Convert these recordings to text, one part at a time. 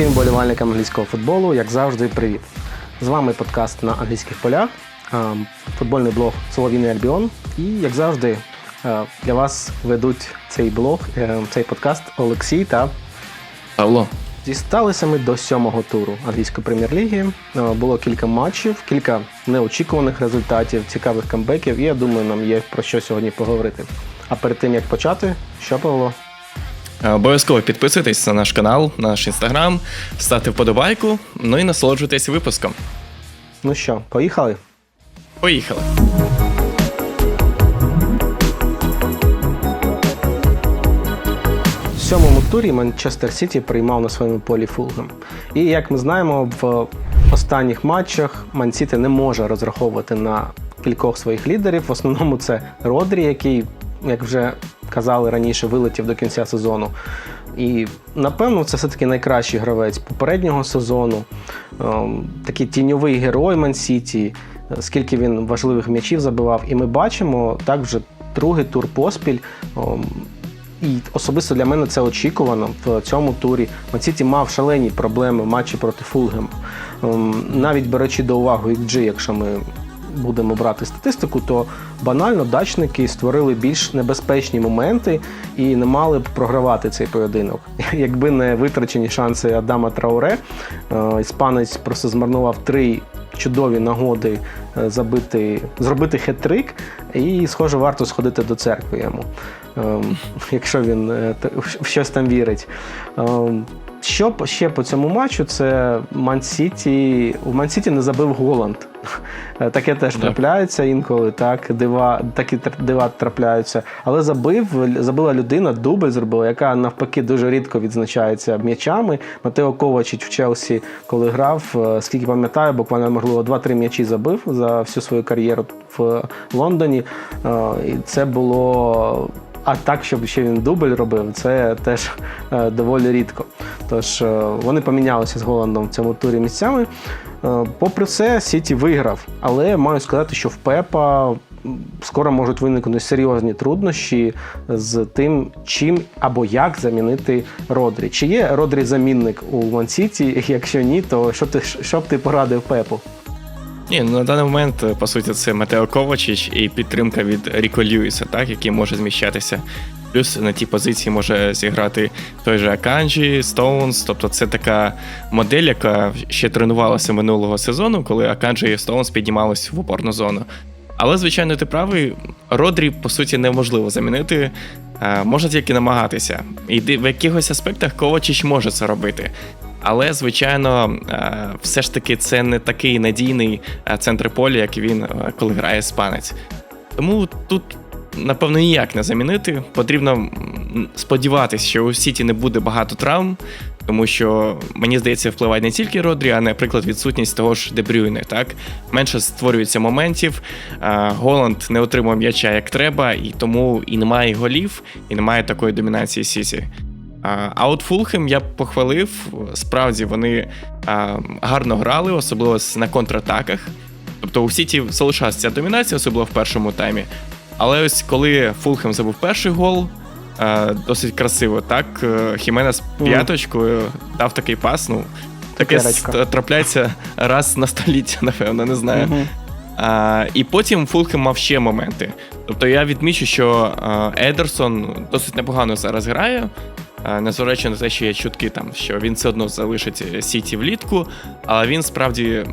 Усім вболівальникам англійського футболу, як завжди, привіт. З вами подкаст на англійських полях, футбольний блог Солов'їний Альбіон. І як завжди, для вас ведуть цей блог, е, цей подкаст Олексій та Павло. Дісталися ми до сьомого туру англійської прем'єр-ліги. Було кілька матчів, кілька неочікуваних результатів, цікавих камбеків, і я думаю, нам є про що сьогодні поговорити. А перед тим як почати, що Павло? Е, Обов'язково підписуйтесь на наш канал, на наш інстаграм, ставте вподобайку, ну і насолоджуйтесь випуском. Ну що, поїхали? Поїхали! В сьомому турі Манчестер Сіті приймав на своєму полі Фулгем. І як ми знаємо, в останніх матчах Ман Сіті не може розраховувати на кількох своїх лідерів. В основному це Родрі, який, як вже казали раніше, вилетів до кінця сезону. І напевно, це все-таки найкращий гравець попереднього сезону. Ем, Такий тіньовий герой Ман Сіті, скільки він важливих м'ячів забивав. І ми бачимо так вже другий тур поспіль. ем, і особисто для мене це очікувано в цьому турі. Мансіті мав шалені проблеми в матчі проти Фулгем. Ем, Навіть беручи до уваги XG, якщо ми будемо брати статистику, то банально дачники створили більш небезпечні моменти і не мали б програвати цей поєдинок. Якби не витрачені шанси Адама Трауре, е, іспанець просто змарнував три чудові нагоди е, забити, зробити хет-трик, і, схоже, варто сходити до церкви йому, ем, якщо він е, в щось там вірить. Що ще по цьому матчу? Це Ман-Сіті. У Ман-Сіті не забив Голланд. Е, Таке теж Так. трапляється інколи, так, дива, такі дива трапляються. Але забив, забила людина, дубль зробила, яка навпаки дуже рідко відзначається м'ячами. Матео Ковачич в Челсі, коли грав, е, скільки пам'ятаю, буквально можливо 2-3 м'ячі забив за всю свою кар'єру в Лондоні. Е, І це було. А так, щоб ще він дубль робив, це теж е, доволі рідко. Тож е, вони помінялися з Голландом в цьому турі місцями. Е, попри все, Сіті виграв, але маю сказати, що в Пепа скоро можуть виникнути серйозні труднощі з тим, чим або як замінити Родрі. Чи є Родрі замінник у Ман-Сіті? Якщо ні, то що ти що б ти порадив Пепу? Ні, ну на даний момент, по суті, це Матео Ковачич і підтримка від Ріко Льюіса, так, який може зміщатися. Плюс на тій позиції може зіграти той же Аканджі, Стоунс. Тобто це така модель, яка ще тренувалася минулого сезону, коли Аканджі і Стоунс піднімались в опорну зону. Але, звичайно, ти правий, Родрі, по суті, неможливо замінити. Е, Можна тільки намагатися. І в якихось аспектах Ковачич може це робити. Але, звичайно, е, все ж таки це не такий надійний е, центр поля, як він, е, коли грає іспанець. Тому тут, напевно, ніяк не замінити. Потрібно сподіватися, що у Сіті не буде багато травм, тому що мені здається, впливає не тільки Родрі, а, наприклад, відсутність того ж Дебрюйне. Так менше створюється моментів. Голланд не отримав м'яча як треба, і тому і немає голів, і немає такої домінації Сіті. А от Фулхем я похвалив. Справді вони гарно грали, особливо на контратаках. Тобто у Сіті залишалася ця домінація, особливо в першому таймі. Але ось коли Фулхем забув перший гол, досить красиво, так е, Хіменес Мгм. п'яточкою дав такий пас. Ну, таке трапляється раз на століття, напевно, не знаю. Мгм. А, і потім Фулхем мав ще моменти. Тобто я відмічу, що Едерсон досить непогано зараз грає. А, Незважаючи на те, що є чутки, там, що він все одно залишить е, Сіті влітку, але він справді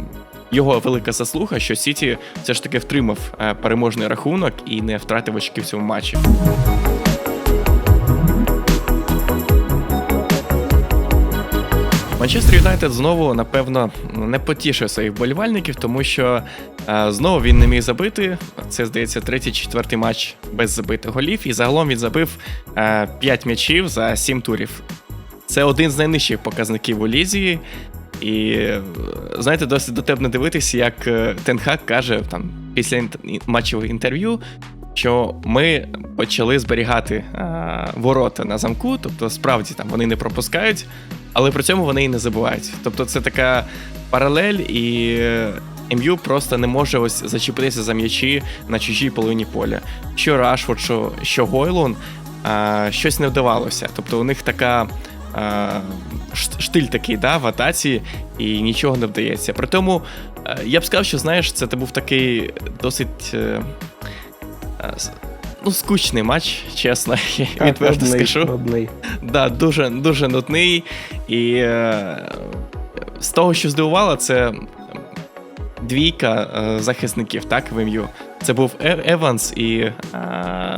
його велика заслуга, що Сіті все ж таки втримав е, переможний рахунок і не втратив очки в цьому матчі. Манчестер Юнайтед знову, напевно, не потішив своїх вболівальників, тому що е, знову він не міг забити. Це, здається, третій, четвертий матч без забитих голів. І загалом він забив е, 5 м'ячів за 7 турів. Це один з найнижчих показників у лізі. І е, знаєте, досить дотепно дивитися, як е, Тенхак каже там після матчів інтерв'ю, що ми почали зберігати е, ворота на замку, тобто справді там вони не пропускають, але при цьому вони і не забувають. Тобто це така паралель, і е, МЮ просто не може ось зачепитися за м'ячі на чужій половині поля. Що Рашфорд, що, що Гойлун, е, щось не вдавалося. Тобто у них така. е, штиль такий, да, в атаці, і нічого не вдається. При тому, е, я б сказав, що знаєш, це був такий досить. Ну, скучний матч, чесно, я відверто Нудний, скажу. нудний. Да, дуже, дуже нудний. І е, з того, що здивувало, це двійка е, захисників, так, в ім'ю. Це був Е- Еванс і е,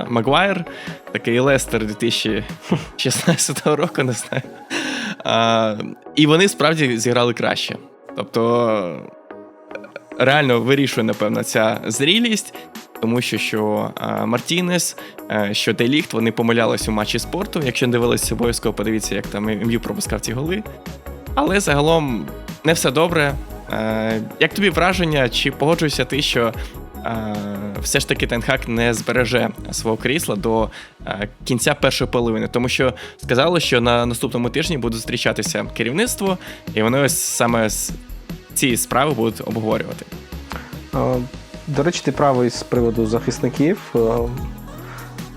Магуайр, такий Лестер 2016 року, не знаю. Е, і вони справді зіграли краще. Тобто, реально вирішує, напевно, ця зрілість. Тому що, що е, Мартінес, е, що Дейліхт, вони помилялись у матчі спорту. Якщо не дивилися, обов'язково подивіться, як там МЮ пропускав ці голи. Але загалом не все добре. Е, як тобі враження, чи погоджуєшся ти, що все ж таки Тенхак не збереже свого крісла до кінця першої половини? Тому що сказали, що на наступному тижні буде зустрічатися керівництво, і вони ось саме ці справи будуть обговорювати. До речі, ти правий з приводу захисників. Е,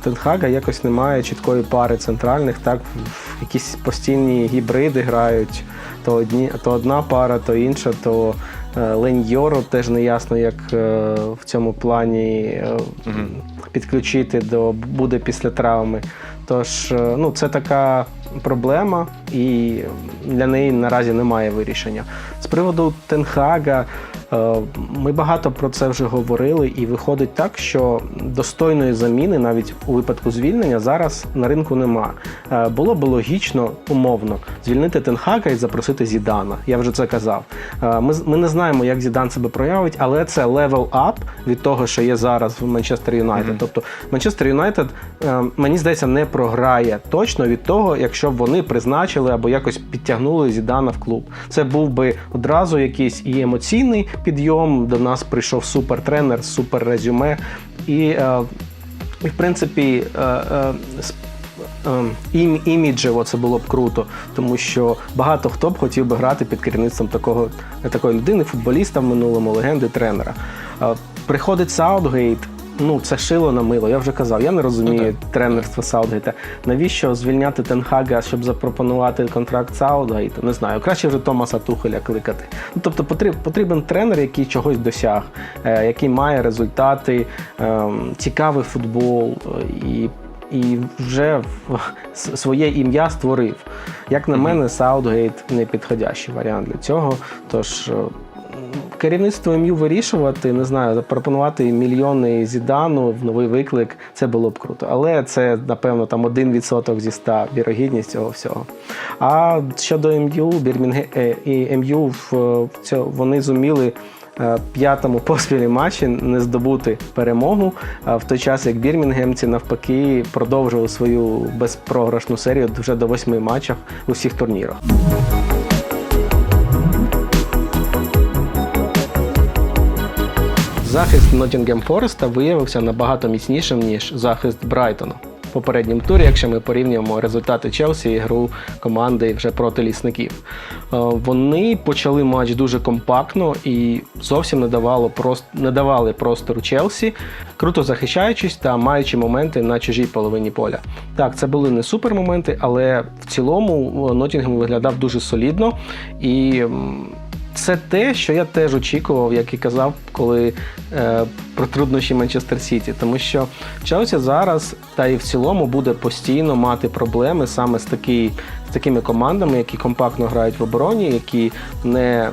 Тенхага якось немає чіткої пари центральних, так в якісь постійні гібриди грають. То одні, то одна пара, то інша, то е, Лень теж не ясно, як е, в цьому плані е, підключити до буде після травми. Тож, е, ну, це така проблема, і для неї наразі немає вирішення. З приводу Тенхага, ми багато про це вже говорили, і виходить так, що достойної заміни, навіть у випадку звільнення, зараз на ринку нема. Е, Було б логічно, умовно, звільнити Тенхага і запросити Зідана. Я вже це казав. Е, Ми, ми не знаємо, як Зідан себе проявить, але це левел ап від того, що є зараз в Манчестер Юнайтед. Тобто Манчестер Юнайтед, е, мені здається, не програє точно від того, якщо б вони призначили або якось підтягнули Зідана в клуб. Це був би одразу якийсь і емоційний підйом. До нас прийшов супертренер, супер резюме. І, е, і в принципі, е, е, ім, іміджево це було б круто, тому що багато хто б хотів би грати під керівництвом такого, такої людини, футболіста в минулому, легенди, тренера. Приходить Саутгейт. Ну, це шило на мило. Я вже казав, я не розумію Ну, тренерство Саутгейта. Навіщо звільняти Тенхага, щоб запропонувати контракт Саутгейту? Не знаю. Краще вже Томаса Тухеля кликати. Ну, тобто потрібен тренер, який чогось досяг, е, який має результати, е, цікавий футбол е, і і вже своє ім'я створив. Як на мене, Саутгейт не підходящий варіант для цього. Тож е, керівництво ім'ю вирішувати, не знаю, запропонувати мільйони зідану в новий виклик, це було б круто. Але це, напевно, там 1% зі 100 вірогідність цього всього. А щодо МЮ, Бірмінге е, і МЮ в вони зуміли. е, П'ятому поспілі матчі не здобути перемогу, в той час як бірмінгемці навпаки продовжували свою безпрограшну серію вже до восьми матчів у всіх турнірах. Захист Ноттінгем Фореста виявився набагато міцнішим, ніж захист Брайтона. В попередньому турі, якщо ми порівнюємо результати Челсі і гру команди вже проти лісників. Е, Вони почали матч дуже компактно і зовсім не, давало прост... не давали простору Челсі, круто захищаючись та маючи моменти на чужій половині поля. Так, це були не супер моменти, але в цілому Ноттінгем виглядав дуже солідно і. Це те, що я теж очікував, як і казав, коли е, про труднощі Манчестер Сіті. Тому що Челсі зараз та і в цілому буде постійно мати проблеми саме з, такі, з такими командами, які компактно грають в обороні, які не.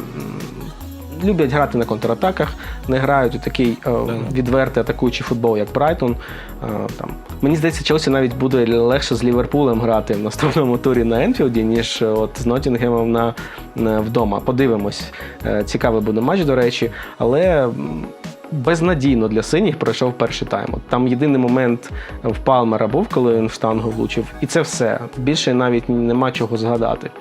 Люблять грати на контратаках, не грають у такий е, відвертий атакуючий футбол, як Брайтон. Е, там. Мені здається, Челсі навіть буде легше з Ліверпулем грати в наступному турі на Енфілді, ніж е, от з Ноттінгемом на, на вдома. Подивимось. Е, цікавий буде матч, до речі, але. Безнадійно для синіх пройшов перший тайм. Там єдиний момент в Палмера був, коли він в штангу влучив, і це все. Більше навіть нема чого згадати.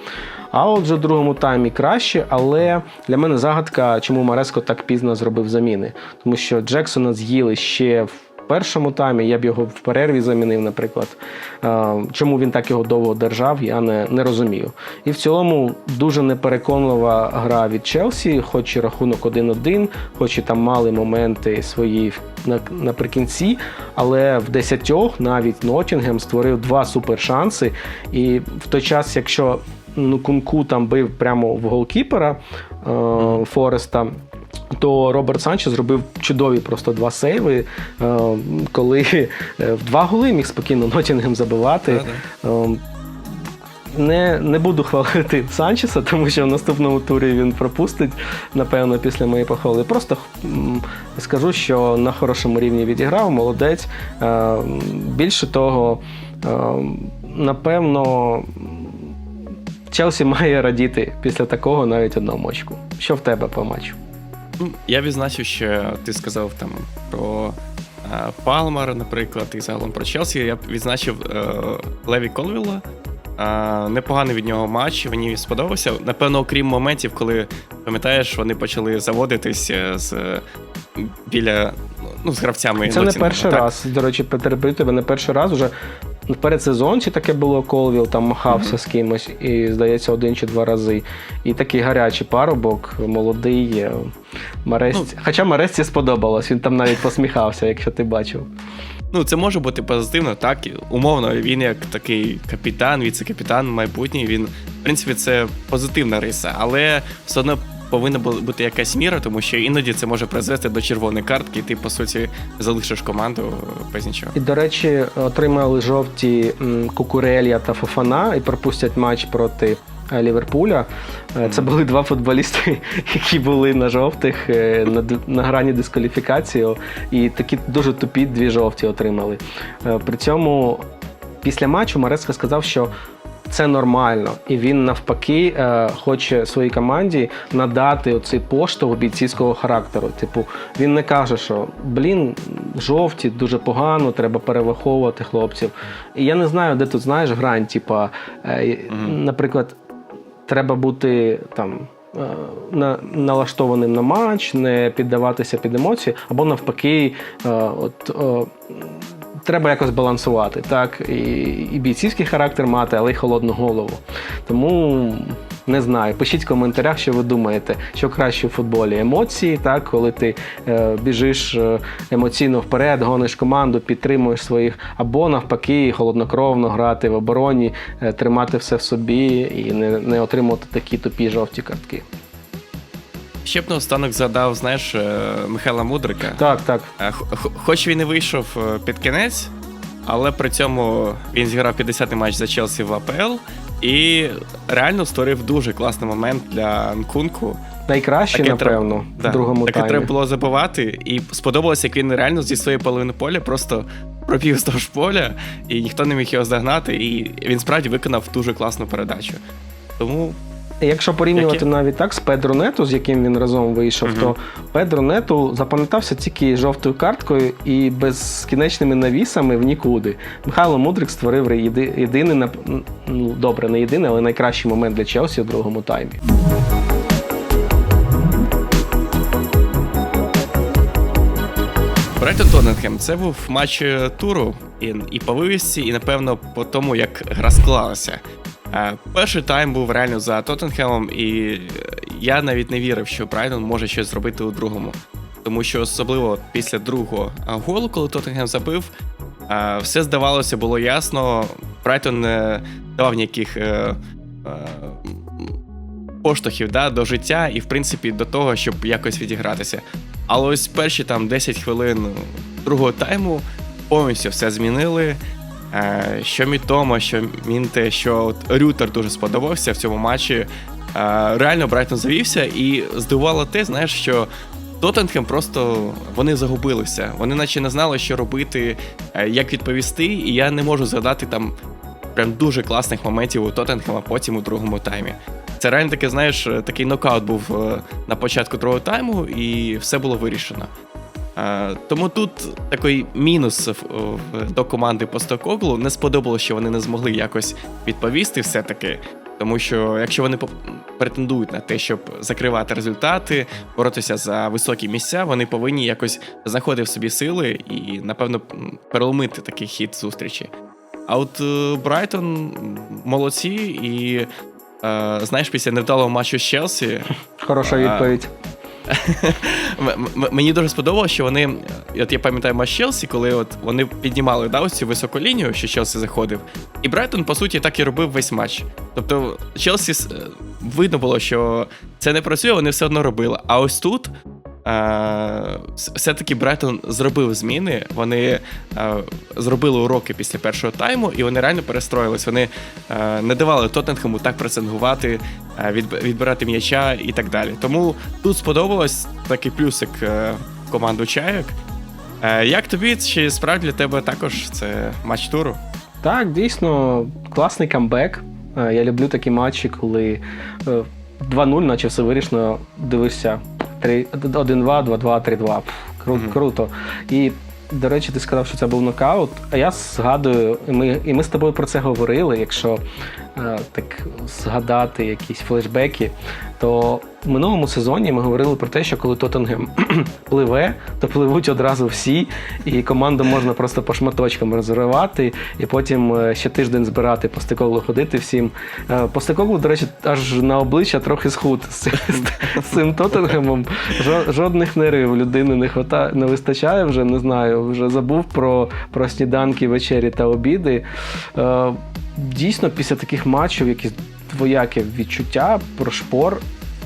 А от вже в другому таймі краще, але для мене загадка, чому Мареско так пізно зробив заміни. Тому що Джексона з'їли ще в першому таймі, я б його в перерві замінив, наприклад. Е, Чому він так його довго держав, я не, не розумію. І в цілому дуже непереконлива гра від Челсі, хоч і рахунок 1-1, хоч і там мали моменти свої наприкінці, але в десятьох навіть Ноттінгем створив два супершанси. І в той час, якщо ну, Кунку там бив прямо в голкіпера е, Фореста. То Роберт Санчес зробив чудові просто два сейви, е, коли е, в два голи міг спокійно Нотінгем забивати. Е, Не, не буду хвалити Санчеса, тому що в наступному турі він пропустить, напевно, після моєї похвали. Просто скажу, що на хорошому рівні відіграв, молодець. Більше того, напевно, Челсі має радіти після такого навіть одному очку. Що в тебе по матчу? Я відзначив, що ти сказав там про е, Палмера, наприклад, і загалом про Челсі. Я б відзначив е, Леві Колвіла. Е, непоганий від нього матч, мені сподобався. Напевно, окрім моментів, коли пам'ятаєш, вони почали заводитись з біля ну, з гравцями. Це не перший так? раз. До речі, перебив тебе не перший раз. Уже передсезонці таке було Колвіл, там махався з кимось, і, здається, один чи два рази. І такий гарячий парубок, молодий. е, Маресці. Ну. Хоча Маресці сподобалось, він там навіть посміхався, якщо ти бачив. Ну, це може бути позитивно, так. Умовно, він як такий капітан, віце-капітан майбутній, він, в принципі, це позитивна риса, але все одно повинна бу- бути якась міра, тому що іноді це може призвести до червоної картки, і ти, по суті, залишиш команду е, без нічого. І, до речі, отримали жовті Кукурелія та Фофана і пропустять матч проти е, Ліверпуля. Е, Це були два футболісти, які були на жовтих на, на грані дискваліфікації, і такі дуже тупі дві жовті отримали. При цьому після матчу Марецька сказав, що це нормально, і він навпаки е, хоче своїй команді надати оцей поштовх бійцівського характеру. Типу, він не каже, що блін, жовті дуже погано, треба перевиховувати хлопців. І я не знаю, де тут знаєш грань, типа, е, наприклад, треба бути там. е, На, налаштованим на матч, не піддаватися під емоції, або навпаки, от, треба якось балансувати, так, і, і бійцівський характер мати, але й холодну голову. Тому не знаю. Пишіть в коментарях, що ви думаєте, що краще в футболі емоції, так, коли ти е, біжиш е, емоційно вперед, гониш команду, підтримуєш своїх, або навпаки, холоднокровно грати в обороні, е, тримати все в собі і не, не отримувати такі тупі жовті картки. Ще б наостанок згадав, знаєш, е, Михайла Мудрика. Так, так. Е, Хоч він і вийшов е, під кінець, але при цьому він зіграв 50-й матч за Челсі в АПЛ і реально створив дуже класний момент для Нкунку. Найкраще, Таке напевно, в да, другому таке таймі. треба було забивати, і сподобалося, як він реально зі своєї половини поля просто пробіг вздовж поля, і ніхто не міг його здогнати, і він справді виконав дуже класну передачу. Тому Якщо порівнювати Які? навіть так з Педро Нету, з яким він разом вийшов, Мгм. то Педро Нету запам'ятався тільки жовтою карткою і безкінечними навісами в нікуди. Михайло Мудрик створив єди- єдиний ну добре, не єдиний, але найкращий момент для Челсі у другому таймі. Брайтон Тоттенхем це був матч е, туру і, і по вивісці, і напевно по тому, як гра склалася. Е, Перший тайм був реально за Тоттенхемом, і е, я навіть не вірив, що Брайтон може щось зробити у другому. Тому що особливо після другого е, голу, коли Тоттенхем забив, все здавалося, було ясно. Брайтон не давав ніяких поштовхів да, до життя і, в принципі, до того, щоб якось відігратися. Але ось перші там 10 хвилин другого тайму повністю все змінили. Е, Що Мітома, що Мінте, що от Рютер дуже сподобався в цьому матчі. Е, Реально Брайтон завівся і здивувало те, знаєш, що Тоттенхем просто вони загубилися. Вони наче не знали, що робити, е, як відповісти, і я не можу згадати там прям дуже класних моментів у Тоттенхема потім у другому таймі. Це реально таке, знаєш, такий нокаут був на початку другого тайму, і все було вирішено. Е, Тому тут такий мінус до команди Постокоглу. Не сподобалося, що вони не змогли якось відповісти все-таки. Тому що якщо вони претендують на те, щоб закривати результати, боротися за високі місця, вони повинні якось знаходити в собі сили і, напевно, переломити такий хід зустрічі. А от е, Брайтон молодці, і е, знаєш, після невдалого матчу з Челсі Хороша відповідь. Мені дуже сподобалося, що вони, от я пам'ятаю матч Челсі, коли от вони піднімали да, ось цю високу лінію, що Челсі заходив. І Брайтон, по суті, так і робив весь матч. Тобто, Челсі видно було, що це не працює, вони все одно робили. А ось тут. Е, Все-таки Брайтон зробив зміни. Вони е, зробили уроки після першого тайму, і вони реально перестроїлись. Вони е, не давали Тоттенхему так пресингувати, відбирати м'яча і так далі. Тому тут сподобалось такий плюсик команду чайок. Як тобі, чи справді для тебе також це матч туру? Так, дійсно, класний камбек. Я люблю такі матчі, коли е, 2-0, наче все вирішено, дивишся 3 1-2, 2-2, 3-2. Пф, Кру, Мгм. Круто. І, до речі, ти сказав, що це був нокаут. А я згадую, і ми, і ми з тобою про це говорили. Якщо так згадати якісь флешбеки, то в минулому сезоні ми говорили про те, що коли Тоттенгем пливе, то пливуть одразу всі, і команду можна просто по шматочкам розривати, і потім е, ще тиждень збирати по стекоглу ходити всім. Е, По стекоглу, до речі, аж на обличчя трохи схуд з цим, Тоттенгемом. Жодних нервів людини не хвата, не вистачає вже, не знаю, вже забув про, про сніданки, вечері та обіди. Дійсно, після таких матчів, якісь двояке відчуття про шпор.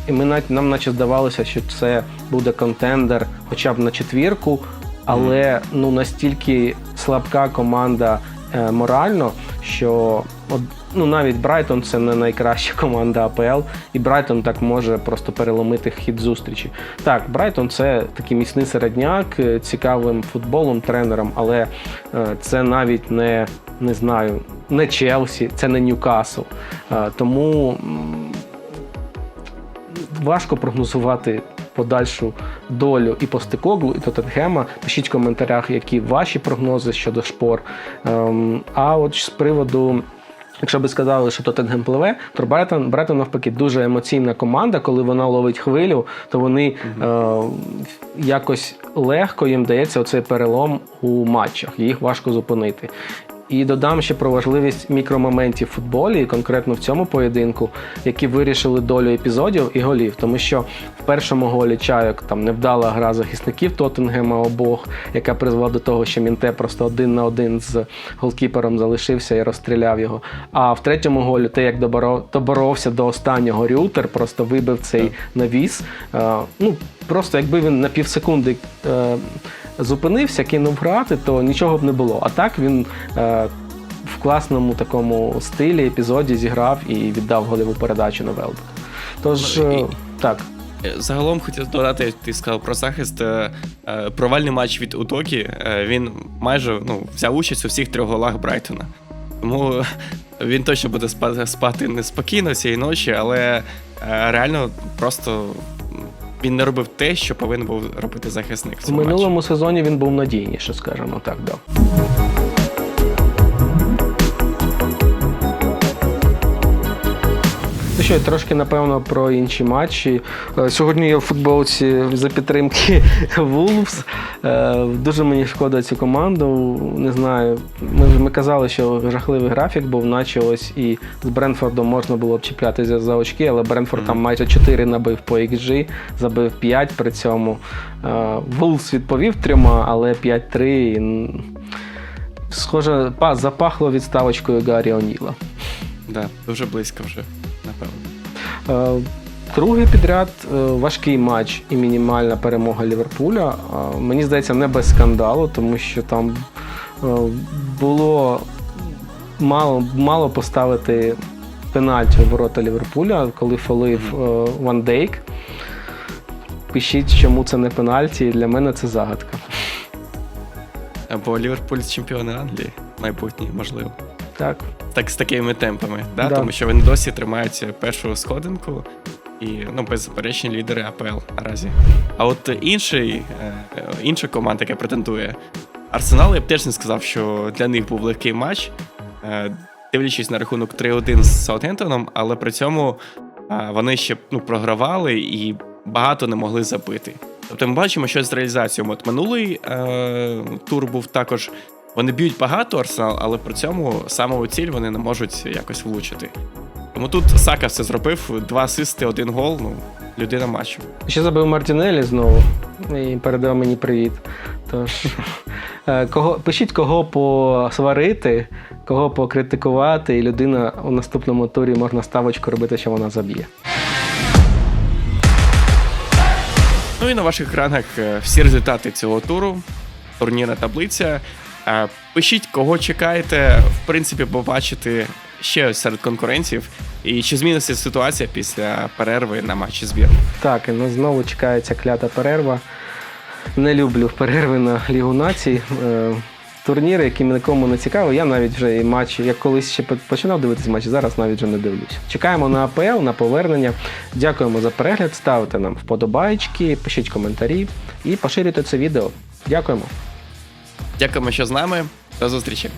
І ми навіть нам наче здавалося, що це буде контендер хоча б на четвірку, але ну настільки слабка команда морально, що ну, навіть Брайтон це не найкраща команда АПЛ, і Брайтон так може просто переломити хід зустрічі. Так, Брайтон це такий міцний середняк, е, цікавим футболом, тренером, але е, це навіть не, не знаю, не Челсі, це не Ньюкасл. Е, Тому важко прогнозувати подальшу долю і Постекоглу, і Тоттенгема. Пишіть в коментарях, які ваші прогнози щодо шпор. Ем, а от з приводу. Якщо би сказали, що Тоттенгем пливе, то Брайтон, Брайтон навпаки дуже емоційна команда. Коли вона ловить хвилю, то вони е, якось легко їм дається оцей перелом у матчах. Їх важко зупинити. І додам ще про важливість мікромоментів в футболі, і конкретно в цьому поєдинку, які вирішили долю епізодів і голів. Тому що в першому голі чайок там невдала гра захисників Тоттенгема обох, яка призвела до того, що Мінте просто один на один з голкіпером залишився і розстріляв його. А в третьому голі те, як доборовся до останнього Рютер, просто вибив цей навіс. Е, ну просто якби він на півсекунди. Зупинився, кинув грати, то нічого б не було. А так він е, в класному такому стилі, епізоді зіграв і віддав голеву передачу на Велбек. Тож, Ну, е, так. Е, Загалом хотів додати, ти сказав про захист. е, е, Провальний матч від Утокі. Він майже ну, взяв участь у всіх трьох голах Брайтона. Тому він точно буде спати, неспокійно цієї ночі, але реально просто він не робив те, що повинен був робити захисник. в В матчі. минулому сезоні він був надійніше, скажімо так. Да. Ну що, трошки напевно про інші матчі. Е, Сьогодні я в футболці за підтримки Wolves. Е, Дуже мені шкода цю команду. Не знаю. Ми, ми казали, що жахливий графік був, наче ось і з Бренфордом можна було б чіплятися за очки, але Бренфорд там майже 4 набив по XG, забив 5 при цьому. Wolves відповів трьома, але 5-3. і, Схоже, па- запахло відставочкою Гаррі О'Ніла. Да, дуже близько вже, напевно. Е, Другий підряд е, важкий матч і мінімальна перемога Ліверпуля. Е, Мені здається, не без скандалу, тому що там було мало, мало поставити пенальті у ворота Ліверпуля, коли фолив Ван Дейк. Пишіть, чому це не пенальті. Для мене це загадка. Або Ліверпуль з чемпіони Англії, майбутній, можливо. Так. Так з такими темпами, да? Да. тому що вони досі тримають першу сходинку і ну, беззаперечні лідери АПЛ наразі. А от інший, е, інша команда, яка претендує, Арсенал, я б теж не сказав, що для них був легкий матч, е, дивлячись на рахунок 3-1 з Саутгемптоном, але при цьому е, вони ще ну, програвали і багато не могли забити. Тобто ми бачимо, що з реалізацією. От минулий е, тур був також. Вони б'ють багато арсенал, але при цьому саме у ціль вони не можуть якось влучити. Тому тут Сака все зробив: два асисти, один гол. Ну людина матчу. Ще забив Мартінелі знову і передав мені привіт. Тож, е, кого, пишіть, кого посварити, кого покритикувати, і людина у наступному турі можна ставочку робити, що вона заб'є. Ну і на ваших екранах е, всі результати цього туру, турнірна таблиця. Е, Пишіть, кого чекаєте, в принципі, побачити ще серед конкурентів. І чи зміниться ситуація після перерви на матчі збірної. Так, і ну, знову чекається клята перерва. Не люблю перерви на Лігу націй. Е, Турніри, які нікому не цікаві. Я навіть вже і матчі, як колись ще починав дивитися матчі, зараз навіть вже не дивлюсь. Чекаємо на АПЛ, на повернення. Дякуємо за перегляд. Ставте нам вподобайки, пишіть коментарі і поширюйте це відео. Дякуємо. Дякуємо, що з нами. До зустрічі.